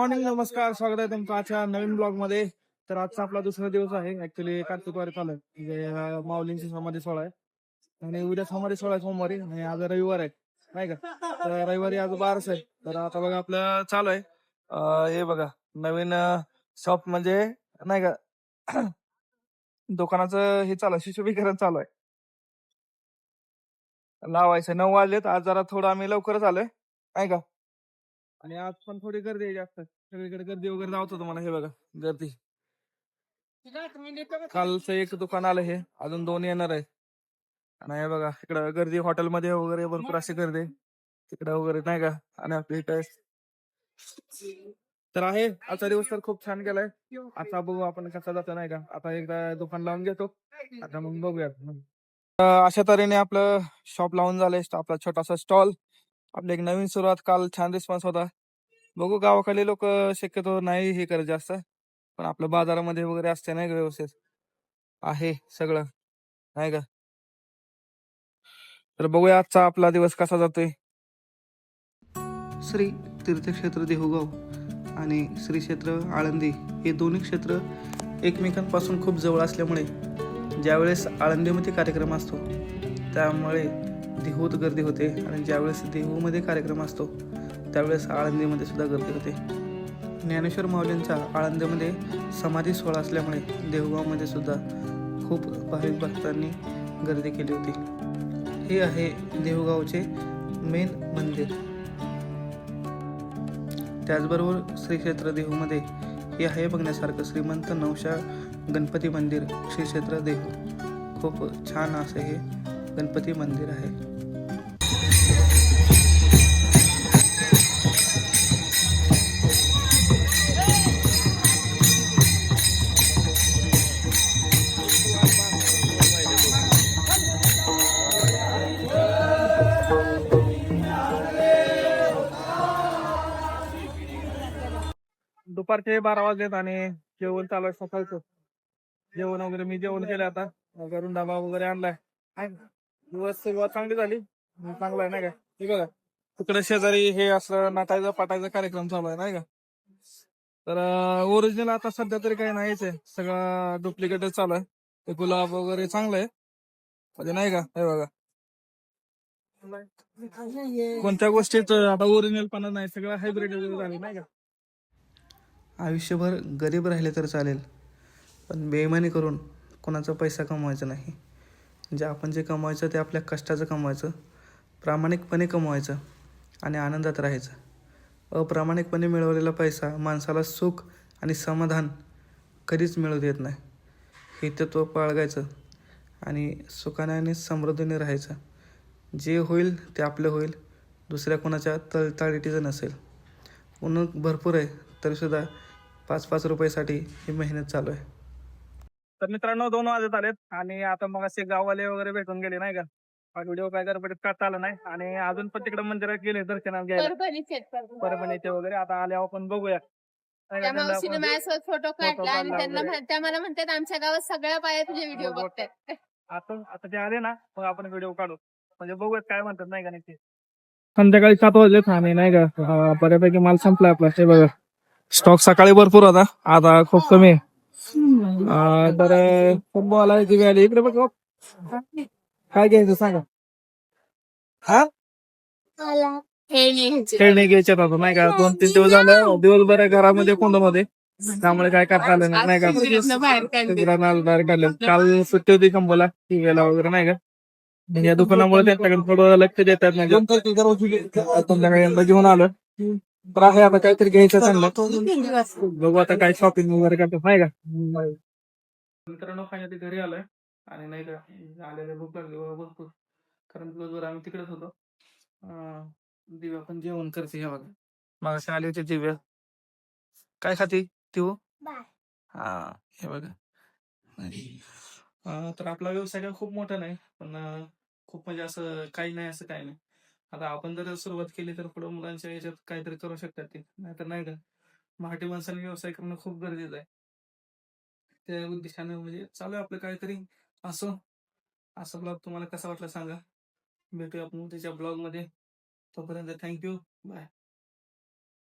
Morning नमस्कार स्वागत आहे तुमचं आजच्या नवीन ब्लॉगमध्ये तर आजचा आपला दुसरा दिवस आहे. ऍक्च्युली कार्तिकवारी चालू आहे. म्हणजे, माऊलींची समाधी सोहळा आहे. आणि उद्या समाधी सोहळा आहे सोमवारी. आणि आज रविवार आहे. नाही का? तर रविवारी आज बारस आहे. तर आता बघा आपलं चालू आहे. हे बघा नवीन शॉप म्हणजे नाही का? दुकानाचं हे चालू आहे. शिशुभीकरण चालू आहे. लावायचं. नऊ वाजलेत. आज जरा थोडं आम्ही लवकरच आलोय. नाही का? आणि आज पण थोडी गर्दी आहे जास्त. सगळीकडे गर्दी वगैरे लावतो तुम्हाला हे बघा गर्दी. कालचं एक दुकान आलं हे अजून दोन येणार आहे आणि हे बघा इकडं गर्दी हॉटेलमध्ये वगैरे भरपूर अशी गर्दी. तिकडं वगैरे नाही का आणि आपल्या इथं तर आहे आजचा दिवस तर खूप छान गेलाय. आता बघू आपण कसा जातो नाही का. आता एकदा दुकान लावून घेतो. आता मग. तर अशा तऱ्हेने आपलं शॉप लावून झालंय आपला छोटासा स्टॉल आपली एक नवीन सुरुवात. काल छान रिस्पॉन्स होता. बघू गावाखाली लोक शक्यतो नाही हे करत जास्त. पण आपलं बाजारामध्ये वगैरे असते नाही का व्यवस्थित. आहे सगळं. नाही का? तर बघूया आजचा आपला दिवस कसा जातोय. श्री तीर्थक्षेत्र देहूगाव आणि श्री क्षेत्र आळंदी हे दोन्ही क्षेत्र एकमेकांपासून खूप जवळ असल्यामुळे ज्यावेळेस आळंदीमध्ये कार्यक्रम असतो त्यामुळे देहूत गर्दी होते. आणि ज्यावेळेस देहूमध्ये कार्यक्रम असतो त्यावेळेस आळंदीमध्ये सुद्धा गर्दी होते. ज्ञानेश्वर माऊलींचा आळंदीमध्ये समाधी सोहळा असल्यामुळे देवगावमध्ये सुद्धा खूप भाविक भक्तांनी गर्दी केली होती. हे आहे देवगावचे मेन मंदिर. त्याचबरोबर श्री क्षेत्र देहूमध्ये हे आहे बघण्यासारखं श्रीमंत नवशा गणपती मंदिर श्री क्षेत्र देहू. खूप छान असं हे गणपती मंदिर आहे. दुपारचे बारा वाजलेत आणि जेवण चालू आहे सकाळचं. जेवण वगैरे मी जेवण केलं आता. घरून डबा वगैरे आणलाय. दिवस चांगली झाली. चांगला चांगलं आहे नाही काय ठीक आहे तिकडे शेजारी हे असं नाटायचा पाटायचा कार्यक्रम चालू आहे नाही का? तर ओरिजिनल आता सध्या तरी काही नाहीच आहे. सगळं डुप्लिकेटच चालू आहे. ते गुलाब वगैरे चांगलं आहे. म्हणजे नाही का? हे बघा. कोणत्या गोष्टीत आता ओरिजिनल पणा नाही सगळं हायब्रिड वगैरे झाले नाही का? आयुष्यभर गरीब राहिले तर चालेल. पण बेईमानी करून कोणाचा पैसा कमवायचा नाही. जे आपण जे कमवायचं ते आपल्या कष्टाचं कमवायचं. प्रामाणिकपणे कमवायचं. आणि आनंदात राहायचं. अप्रामाणिकपणे मिळवलेला पैसा माणसाला सुख आणि समाधान कधीच मिळू देत नाही. हे तत्व बाळगायचं आणि सुखाने आणि समृद्धीने राहायचं. जे होईल ते आपलं होईल दुसऱ्या कोणाच्या तळताळीटीचं नसेल. ऊन भरपूर आहे तरीसुद्धा पाच पाच रुपयासाठी ही मेहनत चालू आहे. तर मित्रांनो दोन वाजत आलेत आणि आता मग असे गाववाले वगैरे भेटून गेले नाही का? व्हिडिओ काय गडबडीत काढता आला नाही. आणि अजून पण तिकडे मंदिरात गेले दर्शनाला घ्यायला. परभणीचे आहेत, परभणी. परभणीचे वगैरे. आता आल्यावर आपण बघूया. नाही का, त्या त्यांना मावशीने आपण- माझ्यासोबत फोटो काढला आणि काढला त्यांना वगैरे. म्हण- त्या मला म्हणतात आमच्या गावात सगळ्या बाया तुझे व्हिडिओ. बघतात. आता आता ते आले ना मग आपण व्हिडिओ काढू. म्हणजे बघूयात काय म्हणतात नाही का नक्की संध्याकाळी सात वाजलेत आणि नाही का बऱ्यापैकी माल संपला आपला. हे बघा स्टॉक सकाळी भरपूर होता. आता खूप कमी. आहे अं, तर फुटबॉल आहे ती आली इकडे बघ बघ. काय घ्यायचं सांगा. हा? खेळणे घ्यायचे. आता नाही का? दोन तीन दिवस झालं दिवसभर घरामध्ये कोंडामध्ये. त्यामुळे काय करता आलं नाही का? बाहेर काढले. काल सुट्टी होती कंबोला टीव्हीला वगैरे नाही का? या दुकानामुळे त्यांच्याकडे थोडं लक्ष देतात नाही? संध्याकाळी यंदा घेऊन आलं तर आहे आता काहीतरी घ्यायचं चांगलं बघू आता काय शॉपिंग वगैरे करतो नाही का? मित्रांनो फायनली घरी आलोय. आणि नाही का आलेले भूक लागली बाबा भरपूर कारण दिवसभर आम्ही तिकडेच होतो. अं, दिव्या पण जेवण करते हे बघा. मग आली होती दिव्या काय खाते ती? हो हा हे बघा. अं, तर आपला व्यवसाय काय खूप मोठा नाही पण अं, खूप म्हणजे असं काही नाही असं काही नाही. आता आपण जर सुरुवात केली तर पुढे मुलांच्या याच्यात काहीतरी करू शकतात ते. नाहीतर नाही का मराठी माणसाने व्यवसाय करणं खूप गरजेचं आहे. त्या उद्देशाने म्हणजे चालू आहे आपलं काहीतरी. असो असं ब्लॉग तुम्हाला कसा वाटला सांगा. भेटूया आपण त्याच्या ब्लॉगमध्ये तोपर्यंत थँक्यू बाय